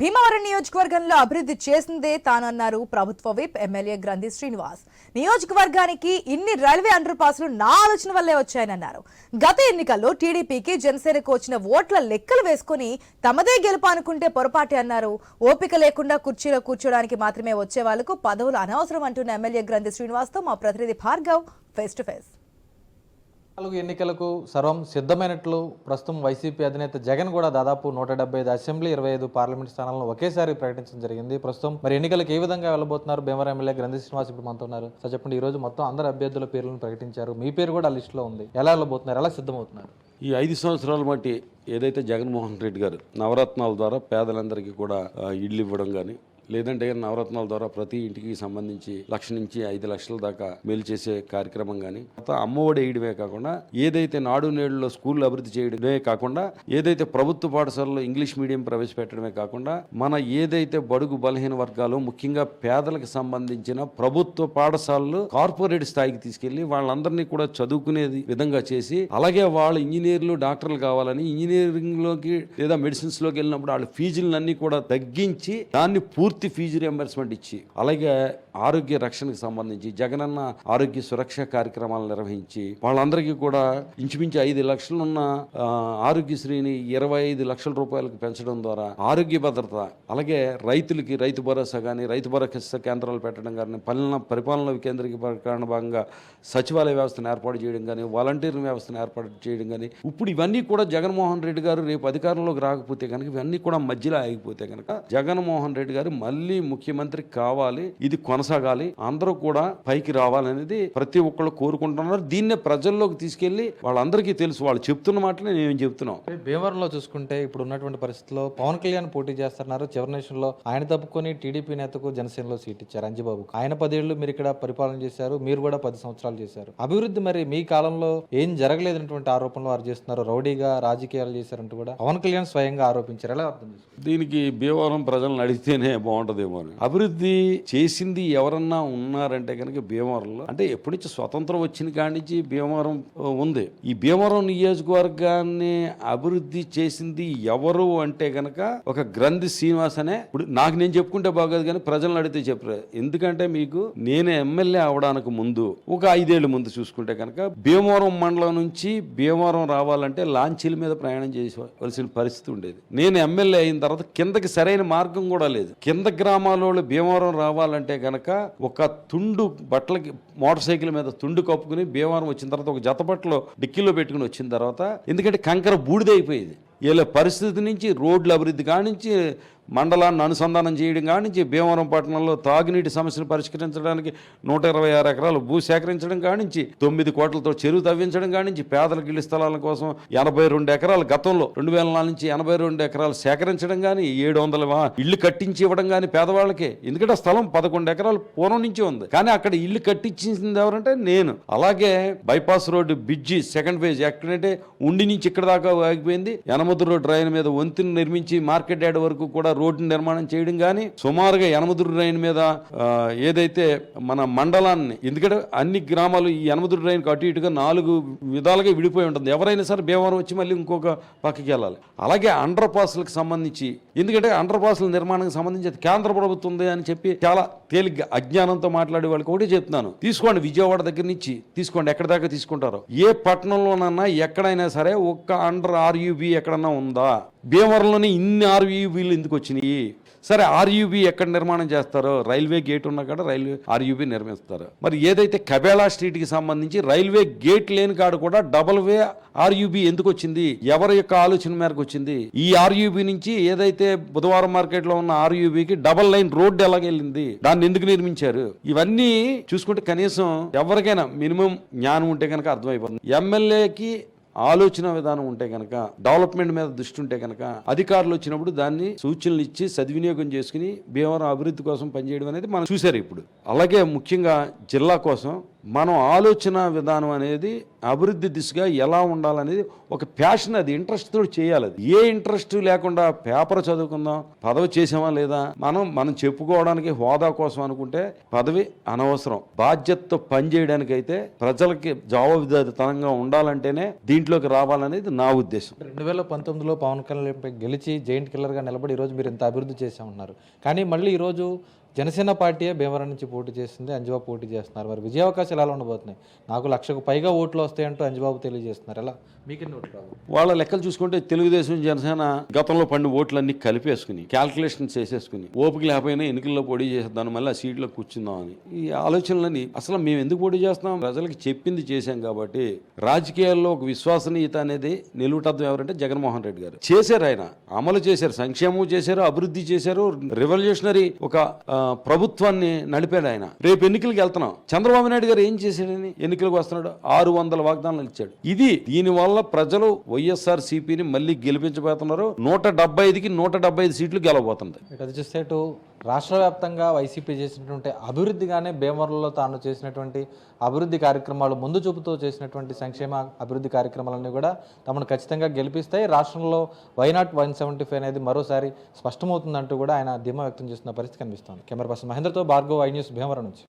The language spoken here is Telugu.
భీమవరం నియోజకవర్గంలో అభివృద్ధి చేసిందే తానన్నారు ప్రభుత్వ విప్ ఎమ్మెల్యే గ్రంథి శ్రీనివాస్. నియోజకవర్గానికి ఇన్ని రైల్వే అండర్ పాస్లు నా ఆలోచన వల్లే వచ్చాయనన్నారు. గత ఎన్నికల్లో టీడీపీకి జనసేనకు వచ్చిన ఓట్ల లెక్కలు వేసుకుని తమదే గెలుపు అనుకుంటే పొరపాటే అన్నారు. ఓపిక లేకుండా కుర్చీలో కూర్చోడానికి మాత్రమే వచ్చే వాళ్ళకు పదవులు అనవసరం అంటున్న ఎమ్మెల్యే గ్రంథి శ్రీనివాస్తో మా ప్రతినిధి భార్గవ్ ఫేస్ టు ఫేస్. నాలుగు ఎన్నికలకు సర్వం సిద్ధమైనట్లు ప్రస్తుతం వైసీపీ అధినేత జగన్ కూడా దాదాపు నూట డెబ్బై ఐదు అసెంబ్లీ ఇరవై ఐదు పార్లమెంట్ స్థానాలను ఒకేసారి ప్రకటించడం జరిగింది. ప్రస్తుతం మరి ఎన్నికలకు ఏ విధంగా వెళ్ళబోతున్నారు? భీమవరం ఎమ్మెల్యే గ్రంథి శ్రీనివాస్ ఇప్పుడు మనతో ఉన్నారు. సార్ చెప్పండి ఈ రోజు మొత్తం అందరు అభ్యర్థుల పేర్లను ప్రకటించారు. మీ పేరు కూడా ఆ లిస్టులో ఉంది. ఎలా వెళ్ళబోతున్నారు? ఎలా సిద్ధమవుతున్నారు? ఈ ఐదు సంవత్సరాల మట్టి ఏదైతే జగన్మోహన్ రెడ్డి గారు నవరత్నాల ద్వారా పేదలందరికీ కూడా ఇళ్ళు ఇవ్వడం కానీ లేదంటే నవరత్నాల ద్వారా ప్రతి ఇంటికి సంబంధించి లక్ష నుంచి ఐదు లక్షల దాకా మేలు చేసే కార్యక్రమం కానీ తర్వాత అమ్మఒడి వేయడమే కాకుండా ఏదైతే నాడు నేడులో స్కూల్ అభివృద్ధి చేయడమే కాకుండా ఏదైతే ప్రభుత్వ పాఠశాలలో ఇంగ్లీష్ మీడియం ప్రవేశపెట్టడమే కాకుండా మన ఏదైతే బడుగు బలహీన వర్గాలు ముఖ్యంగా పేదలకు సంబంధించిన ప్రభుత్వ పాఠశాలలు కార్పొరేట్ స్థాయికి తీసుకెళ్ళి వాళ్ళందరినీ కూడా చదువుకునేది విధంగా చేసి అలాగే వాళ్ళు ఇంజనీర్లు డాక్టర్లు కావాలని ఇంజనీరింగ్లోకి లేదా మెడిసిన్స్లోకి వెళ్ళినప్పుడు వాళ్ళ ఫీజులన్నీ కూడా తగ్గించి దాన్ని పూర్తి పూర్తి ఫీజు రియంబర్స్మెంట్ ఇచ్చి అలాగే ఆరోగ్య రక్షణకు సంబంధించి జగనన్న ఆరోగ్య సురక్ష కార్యక్రమాలు నిర్వహించి వాళ్ళందరికీ కూడా ఇంచుమించు ఐదు లక్షలున్న ఆరోగ్యశ్రీని ఇరవై ఐదు లక్షల రూపాయలకు పెంచడం ద్వారా ఆరోగ్య భద్రత అలాగే రైతులకి రైతు భరోసా కానీ రైతు భరోసా కేంద్రాలు పెట్టడం కానీ పల్లెన పరిపాలన వికేంద్రీకరణ భాగంగా సచివాలయ వ్యవస్థను ఏర్పాటు చేయడం కానీ వాలంటీర్ వ్యవస్థను ఏర్పాటు చేయడం కానీ ఇప్పుడు ఇవన్నీ కూడా జగన్మోహన్ రెడ్డి గారు రేపు అధికారంలోకి రాకపోతే కనుక ఇవన్నీ కూడా మధ్యలో ఆగిపోతే కనుక జగన్మోహన్ రెడ్డి గారు మళ్ళీ ముఖ్యమంత్రి కావాలి ఇది కొన కొనసాగాలి. అందరూ కూడా పైకి రావాలనేది ప్రతి ఒక్కళ్ళు కోరుకుంటున్నారు. దీన్నే ప్రజల్లోకి తీసుకెళ్ళి వాళ్ళందరికీ తెలుసు. వాళ్ళు చెప్తున్న మాటలే నేను చెప్తున్నాం. భీమవరంలో చూసుకుంటే ఇప్పుడు ఉన్నటువంటి పరిస్థితిలో పవన్ కళ్యాణ్ పోటీ చేస్తున్నారు చివరి నిమిషంలో ఆయన తప్పుకొని టీడీపీ నేతకు జనసేనలో సీట్ ఇచ్చారు అంజిబాబు. ఆయన పదేళ్ళు మీరు ఇక్కడ పరిపాలన చేశారు. మీరు కూడా పది సంవత్సరాలు చేశారు. అభివృద్ధి మరి మీ కాలంలో ఏం జరగలేదన్నటువంటి ఆరోపణలు వారు చేస్తున్నారు. రౌడీగా రాజకీయాలు చేశారంటూ కూడా పవన్ కళ్యాణ్ స్వయంగా ఆరోపించారు. ఎలా అర్థం దీనికి భీమవరం ప్రజలను అడిగితేనే బాగుంటుందేమో అభివృద్ధి చేసింది ఎవరన్నా ఉన్నారంటే కనుక భీమవరంలో అంటే ఎప్పటి నుంచి స్వతంత్రం వచ్చిన కాడి నుంచి భీమవరం ఉంది. ఈ భీమవరం నియోజకవర్గాన్ని అభివృద్ధి చేసింది ఎవరు అంటే కనుక ఒక గ్రంథి శ్రీనివాస్ అనే ఇప్పుడు నాకు నేను చెప్పుకుంటే బాగోదు కానీ ప్రజలను అడిగితే చెప్పరు. ఎందుకంటే మీకు నేను ఎమ్మెల్యే అవడానికి ముందు ఒక ఐదేళ్ళ ముందు చూసుకుంటే కనుక భీమవరం మండలం నుంచి భీమవరం రావాలంటే లాంచీల మీద ప్రయాణం చేసేవలసిన పరిస్థితి ఉండేది. నేను ఎమ్మెల్యే అయిన తర్వాత కిందకి సరైన మార్గం కూడా లేదు. కింద గ్రామాలలో భీమవరం రావాలంటే కనుక ఒక తుండు బట్టలకి మోటార్ సైకిల్ మీద తుండు కప్పుకుని భీమవరం వచ్చిన తర్వాత ఒక జత బట్టలు డిక్కీలో పెట్టుకుని వచ్చిన తర్వాత ఎందుకంటే కంకర బూడిదైపోయేది ఇలా పరిస్థితి నుంచి రోడ్ల అభివృద్ధి కానించి మండలాన్ని అనుసంధానం చేయడం కానించి భీమవరం పట్టణంలో తాగునీటి సమస్యను పరిష్కరించడానికి నూట ఇరవై ఆరు ఎకరాలు భూ సేకరించడం కానించి తొమ్మిది కోట్లతో చెరువు తవ్వించడం కానించి పేదలకు ఇళ్ళ స్థలాల కోసం ఎనభై రెండు ఎకరాలు గతంలో రెండు వేల నాలుగు నుంచి ఎనభై రెండు ఎకరాలు సేకరించడం కానీ ఏడు వందల ఇల్లు కట్టించి ఇవ్వడం కానీ పేదవాళ్ళకి. ఎందుకంటే స్థలం పదకొండు ఎకరాలు పూర్వం నుంచి ఉంది. కానీ అక్కడ ఇల్లు కట్టించింది ఎవరంటే నేను. అలాగే bypass road bridge second phase ఎక్కడంటే ఉండి నుంచి ఇక్కడ దాకా ఆగిపోయింది. యనమదురు రోడ్ మీద వంతెన నిర్మించి మార్కెట్ యార్డ్ వరకు కూడా రోడ్డు నిర్మాణం చేయడం కానీ సుమారుగా యనమదురు రైన్ మీద ఏదైతే మన మండలాన్ని ఎందుకంటే అన్ని గ్రామాలు ఈ యనమదురు రైన్కి అటు ఇటుగా నాలుగు విధాలుగా విడిపోయి ఉంటుంది. ఎవరైనా సరే భీమవరం వచ్చి మళ్ళీ ఇంకొక పక్కకి వెళ్ళాలి. అలాగే అండర్ పాస్లకు సంబంధించి ఎందుకంటే అండర్ పాస్ల నిర్మాణానికి సంబంధించి కేంద్ర ప్రభుత్వం ఉంది అని చెప్పి చాలా తేలిగ్గా అజ్ఞానంతో మాట్లాడే వాళ్ళకి ఒకటి చెప్తున్నాను. తీసుకోండి విజయవాడ దగ్గర నుంచి తీసుకోండి ఎక్కడ దాకా తీసుకుంటారో. ఏ పట్టణంలోనన్నా ఎక్కడైనా సరే ఒక్క అండర్ ఆర్యుబి ఎక్కడ ఏమన్నా ఉందా? భీమవరంలోనే ఇన్ని ఆర్యూబీలు ఎందుకు వచ్చినాయి? సరే ఆర్యూబీ ఎక్కడ నిర్మాణం చేస్తారో? రైల్వే గేట్ ఉన్న కాడ రైల్వే ఆర్యూబీ నిర్మిస్తారు. మరి ఏదైతే కబేలా స్ట్రీట్కి సంబంధించి రైల్వే గేట్ లేని కాడ కూడా డబల్ వే ఆర్యూబీ ఎందుకు వచ్చింది? ఎవరి యొక్క ఆలోచన మేరకు వచ్చింది? ఈ ఆర్యూబీ నుంచి ఏదైతే బుధవారం మార్కెట్లో ఉన్న ఆర్యూబీకి డబల్ లైన్ రోడ్డు ఎలాగెళ్ళింది? దాన్ని ఎందుకు నిర్మించారు? ఇవన్నీ చూసుకుంటే కనీసం ఎవరికైనా మినిమం జ్ఞానం ఉంటే కనుక అర్థమైపోతుంది. ఎమ్మెల్యేకి ఆలోచన విధానం ఉంటే కనుక డెవలప్మెంట్ మీద దృష్టి ఉంటే కనుక అధికారులు వచ్చినప్పుడు దాన్ని సూచనలు ఇచ్చి సద్వినియోగం చేసుకుని భీమవరం అభివృద్ధి కోసం పనిచేయడం అనేది మనం చూశారు ఇప్పుడు. అలాగే ముఖ్యంగా జిల్లా కోసం మనం ఆలోచన విధానం అనేది అభివృద్ధి దిశగా ఎలా ఉండాలనేది ఒక ప్యాషన్ అది ఇంట్రెస్ట్తో చేయాలి అది. ఏ ఇంట్రెస్ట్ లేకుండా పేపర్ చదువుకుందాం పదవి చేసామా లేదా? మనం మనం చెప్పుకోవడానికి హోదా కోసం అనుకుంటే పదవి అనవసరం. బాధ్యతతో పనిచేయడానికి అయితే ప్రజలకి జవాబుదారితనంగా ఉండాలంటేనే దీంట్లోకి రావాలనేది నా ఉద్దేశం. రెండు వేల పంతొమ్మిదిలో పవన్ కళ్యాణ్ గెలిచి జైంట్ కిల్లర్గా నిలబడి ఈరోజు మీరు ఇంత అభివృద్ధి చేశామన్నారు. కానీ మళ్ళీ ఈరోజు జనసేన పార్టీయే భీమవరం నుంచి పోటీ చేస్తుంది అంజబాబు పోటీ చేస్తున్నారు. మరి విజయ అవకాశాలు ఎలా ఉండబోతున్నాయి? నాకు లక్షకు పైగా ఓట్లు వస్తాయంటూ అంజబాబు తెలియజేస్తున్నారు. ఎలా? మీకెన్ని ఓట్లు వాళ్ళ లెక్కలు చూసుకుంటే తెలుగుదేశం జనసేన గతంలో పండు ఓట్లన్నీ కలిపేసుకుని క్యాల్కులేషన్ చేసేసుకుని ఓపిక లేకపోయినా ఎన్నికల్లో పోటీ చేసేద్దాం మళ్ళీ ఆ సీట్లో కూర్చుందామని ఈ ఆలోచనలని అసలు మేము ఎందుకు పోటీ చేస్తున్నాం? ప్రజలకి చెప్పింది చేశాం కాబట్టి రాజకీయాల్లో ఒక విశ్వసనీయత అనేది నిలువుటద్దం ఎవరంటే జగన్మోహన్ రెడ్డి గారు. చేశారు ఆయన. అమలు చేశారు. సంక్షేమం చేశారు. అభివృద్ధి చేశారు. రెవల్యూషనరీ ఒక ప్రభుత్వాన్ని నడిపాడు ఆయన. రేపు ఎన్నికలకు వెళ్తున్నాం. చంద్రబాబు నాయుడు గారు ఏం చేశాడని ఎన్నికలకు వస్తున్నాడు? ఆరు వందల వాగ్దానాలు ఇచ్చాడు. ఇది దీనివల్ల ప్రజలు వైఎస్ఆర్ సిపిని మళ్ళీ గెలిపించబోతున్నారు. నూట డెబ్బై ఐదుకి నూట డెబ్బై ఐదు సీట్లు గెలవబోతుంది. అది చూస్తే రాష్ట్ర వ్యాప్తంగా వైసీపీ చేసినటువంటి అభివృద్ధిగానే భీమవరంలో తాను చేసినటువంటి అభివృద్ధి కార్యక్రమాలు ముందు చూపుతూ చేసినటువంటి సంక్షేమ అభివృద్ధి కార్యక్రమాలన్నీ కూడా తమను ఖచ్చితంగా గెలిపిస్తాయి. రాష్ట్రంలో వైనాట్ వన్ సెవెంటీ ఫైవ్ అనేది మరోసారి స్పష్టమవుతుందంటూ కూడా ఆయన ధీమా వ్యక్తం చేస్తున్న పరిస్థితి కనిపిస్తోంది. కెమెరా పర్సన్ మహేంద్రతో భార్గవ్ ఐ న్యూస్ భీమవరం నుంచి.